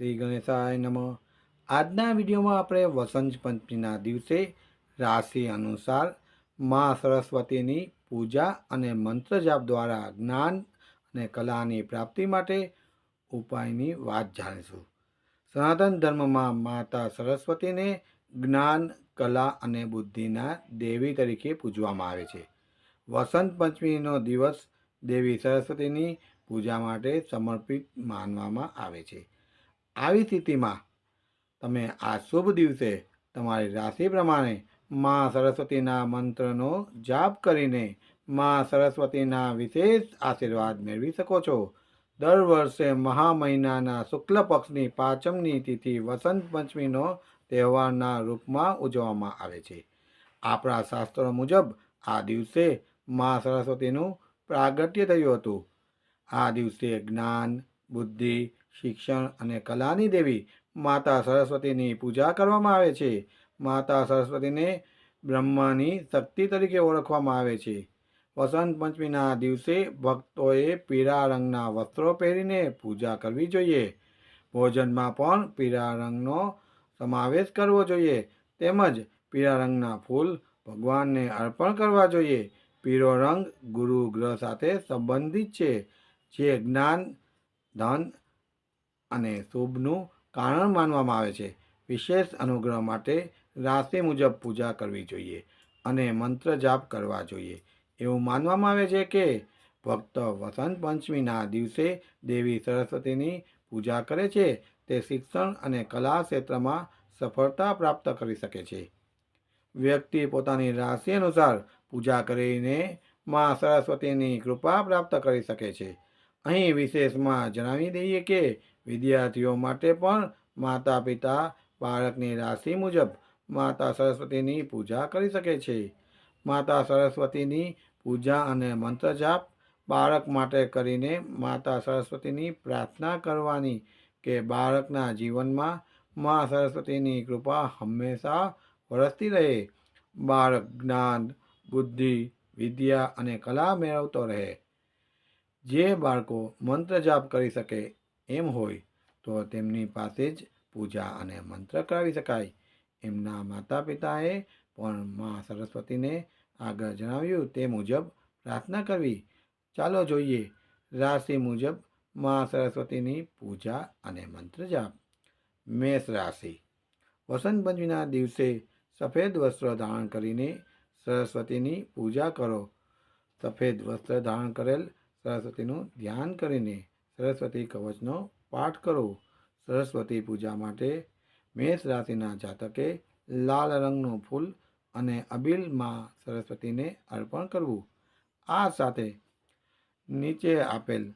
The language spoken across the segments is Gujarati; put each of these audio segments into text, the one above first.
શ્રી ગણેશાય નમઃ. આજના વિડીયોમાં આપણે વસંત પંચમીના દિવસે રાશિ અનુસાર મા સરસ્વતીની પૂજા અને મંત્ર જાપ દ્વારા જ્ઞાન અને કલાની પ્રાપ્તિ માટે ઉપાયની વાત જાણીશું. સનાતન ધર્મમાં માતા સરસ્વતીને જ્ઞાન, કલા અને બુદ્ધિના દેવી તરીકે પૂજવામાં આવે છે. વસંત પંચમીનો દિવસ દેવી સરસ્વતીની પૂજા માટે સમર્પિત માનવામાં આવે છે. આવી સ્થિતિમાં તમે આ શુભ દિવસે તમારી રાશિ પ્રમાણે મા સરસ્વતીના મંત્રનો જાપ કરીને મા સરસ્વતીના વિશેષ આશીર્વાદ મેળવી શકો છો. દર વર્ષે મહા મહિનાના શુક્લ પક્ષની પાંચમની તિથિ વસંત પંચમીનો તહેવારના રૂપમાં ઉજવવામાં આવે છે. આપણા શાસ્ત્રો મુજબ આ દિવસે મા સરસ્વતીનું પ્રાગટ્ય થયું હતું. આ દિવસે જ્ઞાન, બુદ્ધિ શિક્ષણ અને કલાની દેવી માતા સરસ્વતીની પૂજા કરવામાં આવે છે. માતા સરસ્વતીને બ્રહ્માની શક્તિ તરીકે ઓળખવામાં આવે છે. વસંત પંચમીના દિવસે ભક્તોએ પીળા રંગના વસ્ત્રો પહેરીને પૂજા કરવી જોઈએ. ભોજનમાં પણ પીળા રંગનો સમાવેશ કરવો જોઈએ. તેમજ પીળા રંગના ફૂલ ભગવાનને અર્પણ કરવા જોઈએ. પીળો રંગ ગુરુ ગ્રહ સાથે સંબંધિત છે. જે જ્ઞાન, ધન અને શુભનું કારણ માનવામાં આવે છે. વિશેષ અનુગ્રહ માટે રાશિ મુજબ પૂજા કરવી જોઈએ અને મંત્ર જાપ કરવા જોઈએ. એવું માનવામાં આવે છે કે ભક્ત વસંત પંચમીના દિવસે દેવી સરસ્વતીની પૂજા કરે છે. તે શિક્ષણ અને કલા ક્ષેત્રમાં સફળતા પ્રાપ્ત કરી શકે છે. વ્યક્તિ પોતાની રાશિ અનુસાર પૂજા કરીને મા સરસ્વતીની કૃપા પ્રાપ્ત કરી શકે છે. અહીં વિશેષમાં જણાવી દઈએ કે વિદ્યાર્થીઓ માટે પણ માતા પિતા બાળકની રાશિ મુજબ માતા સરસ્વતીની પૂજા કરી શકે છે. માતા સરસ્વતીની પૂજા અને મંત્ર જાપ બાળક માટે કરીને માતા સરસ્વતીની પ્રાર્થના કરવાની કે બાળકના જીવનમાં મા સરસ્વતીની કૃપા હંમેશા વરસતી રહે. બાળક જ્ઞાન, બુદ્ધિ, વિદ્યા અને કલા મેળવતો રહે. જે બાળકો મંત્ર જાપ કરી શકે એમ હોય, તો તેમની પાસે જ પૂજા અને મંત્ર કરાવી શકાય. એમના માતા પિતાએ પણ મા સરસ્વતીને આગળ જણાવ્યું તે મુજબ પ્રાર્થના કરવી. ચાલો જોઈએ. રાશિ મુજબ મા સરસ્વતીની પૂજા અને મંત્ર જાપ. મેષ રાશિ. વસંત પંચમીના દિવસે સફેદ વસ્ત્ર ધારણ કરીને સરસ્વતીની પૂજા કરો. સફેદ વસ્ત્ર ધારણ કરેલ સરસ્વતીનું ધ્યાન કરીને સરસ્વતી કવચનો પાઠ કરો. સરસ્વતી પૂજા માટે મેષ રાશિના જાતકે લાલ રંગનું ફૂલ અને અબીલમાં સરસ્વતીને અર્પણ કરવું. આ સાથે નીચે આપેલ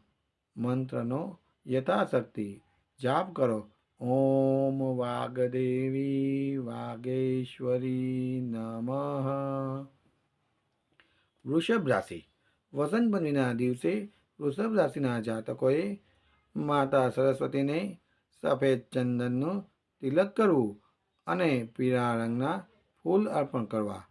મંત્રનો યથાશક્તિ જાપ કરો. ઓમ વાગદેવી વાગેશ્વરી નમઃ. વૃષભ રાશિ. વસંત પંચમીના દિવસે વૃષભ રાશિના જાતકોએ માતા સરસ્વતીને સફેદ ચંદનનું તિલક કરવું અને પીળા રંગના ફૂલ અર્પણ કરવા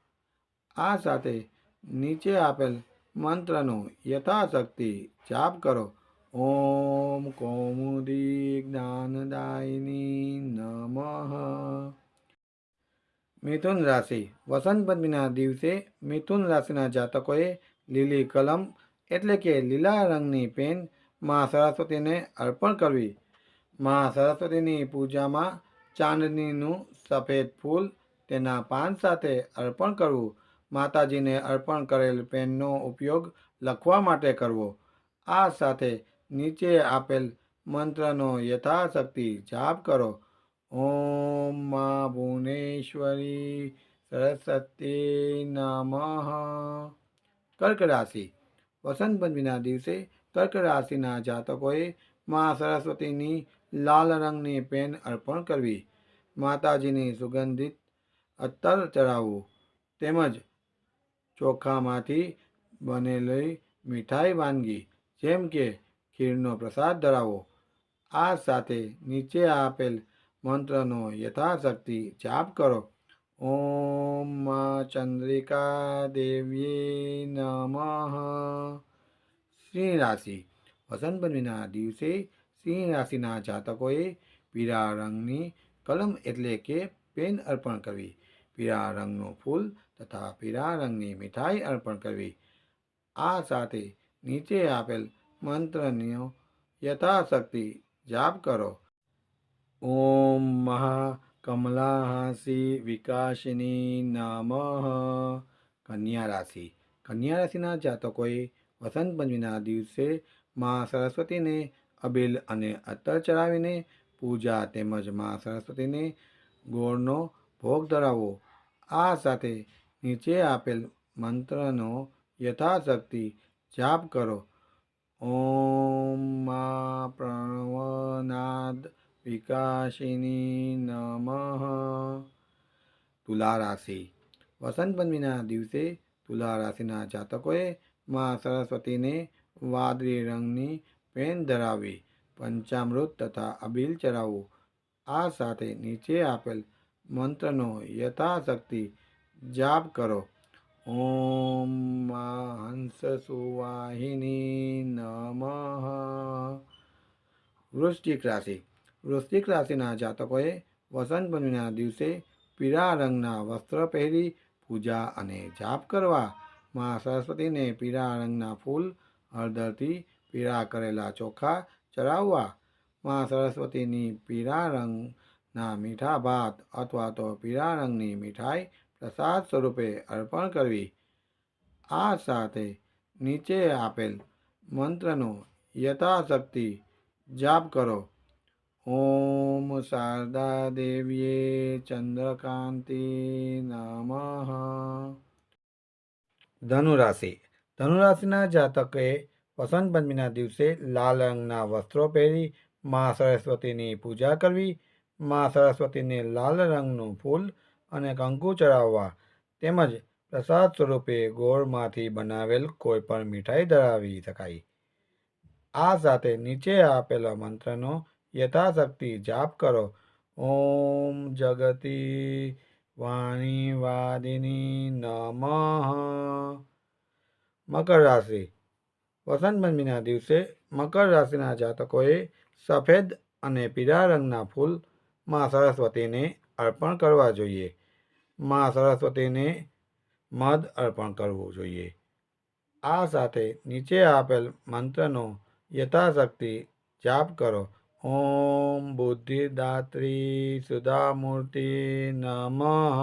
આ સાથે નીચે આપેલ મંત્રનો યથાશક્તિ જાપ કરો ઓમ કૌમુદી જ્ઞાનદાયિની નમઃ મિથુન રાશિ વસંત પંચમીના દિવસે મિથુન રાશિના જાતકોએ લીલી કલમ એટલે કે લીલા રંગની પેનમાં સરસ્વતીને અર્પણ કરવી. માં સરસ્વતીની પૂજામાં ચાંદનીનું સફેદ ફૂલ તેના પાન સાથે અર્પણ કરવું. માતાજીને અર્પણ કરેલ પેનનો ઉપયોગ લખવા માટે કરવો. આ સાથે નીચે આપેલ મંત્રનો યથાશક્તિ જાપ કરો. ઓમ મા ભુવનેશ્વરી સરસ્વતી નમઃ. કર્ક રાશિ. વસંત પંચમીના દિવસે કર્ક રાશિના જાતકોએ મા સરસ્વતીની લાલ રંગની પેન અર્પણ કરવી માતાજીની સુગંધિત અત્તર ચડાવવું તેમજ ચોખામાંથી બનેલી મીઠાઈ વાનગી જેમ કે ખીરનો પ્રસાદ ધરાવો આ સાથે નીચે આપેલ મંત્રનો યથાશક્તિ જાપ કરો। ઓમ ચંદ્રિકા દેવી નમઃ. સિંહ રાશિ વસંત પંચમીના દિવસે સિંહ રાશિના જાતકોએ પીળા રંગની કલમ એટલે કે પેન અર્પણ કરવી. પીળા રંગનું ફૂલ તથા પીળા રંગની મીઠાઈ અર્પણ કરવી. આ સાથે નીચે આપેલ મંત્રનો યથાશક્તિ જાપ કરો. ઓમ મહાકમલાહાસી વિકાસની નમઃ કન્યા રાશિ. કન્યા રાશિના જાતકોએ વસંત પંચમીના દિવસે મા સરસ્વતીને અબીલ અને અત્તર ચડાવીને પૂજા તેમજ મા સરસ્વતીને ગોળનો ભોગ ધરાવવો આ સાથે નીચે આપેલ મંત્રનો યથાશક્તિ જાપ કરો. ઓમ મા પ્રણવનાદ વિકાસિની નમઃ તુલા રાશિ વસંત પંચમીના દિવસે તુલા રાશિના જાતકોએ મા સરસ્વતીને વાદળી રંગની પેન ધરાવવી પંચામૃત તથા અબીલ ચડાવવું આ સાથે નીચે આપેલ મંત્રનો યથાશક્તિ જાપ કરો ઓમ હંસ સુવાહિની નમઃ વૃશ્ચિક રાશિ વૃશ્ચિક રાશિના જાતકોએ વસંત પંચમીના દિવસે પીળા રંગના વસ્ત્ર પહેરી પૂજા અને જાપ કરવા મા સરસ્વતીને પીળા રંગના ફૂલ, હળદરથી પીળા કરેલા ચોખા ચડાવવા મા સરસ્વતીની પીળા રંગના મીઠા ભાત અથવા તો પીળા રંગની મીઠાઈ પ્રસાદ સ્વરૂપે અર્પણ કરવી. આ સાથે નીચે આપેલ મંત્રનો યથાશક્તિ જાપ કરો. ઓમ શારદા દેવીએ ચંદ્રકાંતિ નમઃ. ધનુરાશિ. ધનુરાશિના જાતકે વસંત પંચમીના દિવસે લાલ રંગના વસ્ત્રો પહેરી મા સરસ્વતીની પૂજા કરવી, મા સરસ્વતીને લાલ રંગનું ફૂલ અને કંકુ ચડાવવા તેમજ પ્રસાદ સ્વરૂપે ગોળમાંથી બનાવેલ કોઈ પણ મીઠાઈ ધરાવી શકાય. આ સાથે નીચે આપેલા મંત્રનો યથાશક્તિ જાપ કરો. ઓમ જગતી વાણી વાદિની નમઃ. મકર રાશિ. વસંત પંચમીના દિવસે મકર રાશિના જાતકોએ સફેદ અને પીળા રંગના ફૂલમાં સરસ્વતીને અર્પણ કરવા જોઈએ. માં સરસ્વતીને મધ અર્પણ કરવું જોઈએ. આ સાથે નીચે આપેલ મંત્રનો યથાશક્તિ જાપ કરો. ઓમ બુદ્ધિદાત્રી સુધામૂર્તિ નમઃ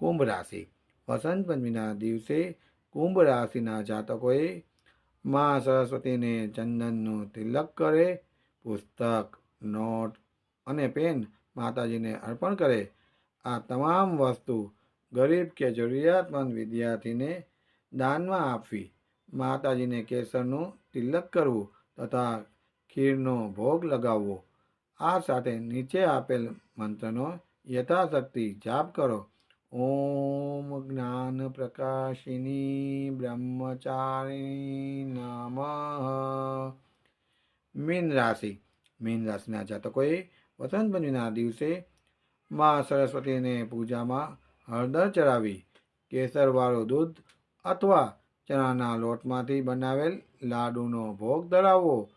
કુંભ રાશિ વસંત પંચમીના દિવસે કુંભ રાશિના જાતકોએ મા સરસ્વતીને ચંદનનું તિલક કરે પુસ્તક નોટ અને પેન માતાજીને અર્પણ કરે. આ તમામ વસ્તુ ગરીબ કે જરૂરિયાતમંદ વિદ્યાર્થીને દાનમાં આપવી. માતાજીને કેસરનું તિલક કરવું તથા ખીરનો ભોગ લગાવવો. આ સાથે નીચે આપેલ મંત્રનો યથાશક્તિ જાપ કરો. ઓમ જ્ઞાન પ્રકાશિની બ્રહ્મચારિણી નમ. મીન રાશિ. મીન રાશિના જાતકોએ વસંત પંચમીના દિવસે મા સરસ્વતીને પૂજામાં હળદર ચડાવી, કેસરવાળું દૂધ અથવા ચણાના લોટમાંથી બનાવેલ લાડુનો ભોગ ધરાવવો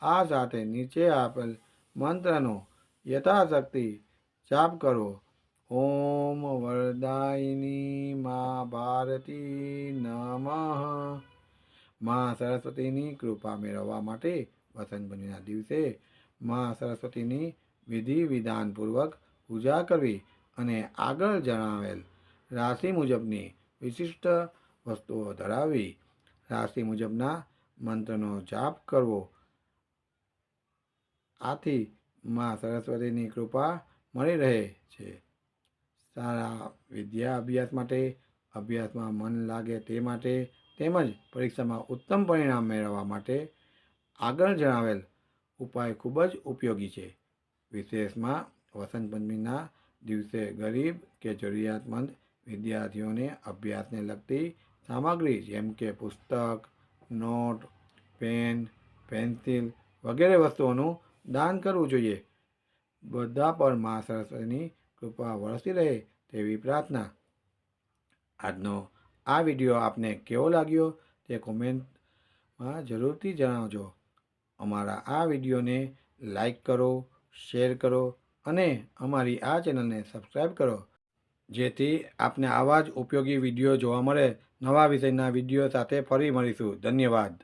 આ સાથે નીચે આપેલ મંત્રનો યથાશક્તિ જાપ કરો. ઓમ વરદાયિની મા ભારતી નમઃ. મા સરસ્વતીની કૃપા મેળવવા માટે વસંત પંચમીના દિવસે મા સરસ્વતીની વિધિ વિધાનપૂર્વક પૂજા કરવી અને આગળ જણાવેલ રાશિ મુજબની વિશિષ્ટ વસ્તુઓ ધરાવી રાશિ મુજબના મંત્રનો જાપ કરવો. આથી મા સરસ્વતીની કૃપા મળી રહે છે. સારા વિદ્યા અભ્યાસ માટે, અભ્યાસમાં મન લાગે તે માટે, તેમજ પરીક્ષામાં ઉત્તમ પરિણામ મેળવવા માટે આગળ જણાવેલ ઉપાય ખૂબ જ ઉપયોગી છે. વિશેષમાં, વસંત પંચમીના દિવસે ગરીબ કે જરૂરિયાતમંદ વિદ્યાર્થીઓને અભ્યાસને લગતી સામગ્રી જેમ કે પુસ્તક, નોટ, પેન, પેન્સિલ વગેરે વસ્તુઓનું દાન કરવું જોઈએ. બધા પર મા સરસ્વતીની કૃપા વરસી રહે તેવી પ્રાર્થના. આજનો આ વીડિયો આપને કેવો લાગ્યો તે કોમેન્ટમાં જરૂરથી જણાવજો. અમારા આ વિડીયોને લાઈક કરો, શેર કરો અને અમારી આ ચેનલને સબસ્ક્રાઈબ કરો. જેથી આપને આવા જ ઉપયોગી વીડિયો જોવા મળે. નવા વિષયના વીડિયો સાથે ફરી મળીશું. ધન્યવાદ.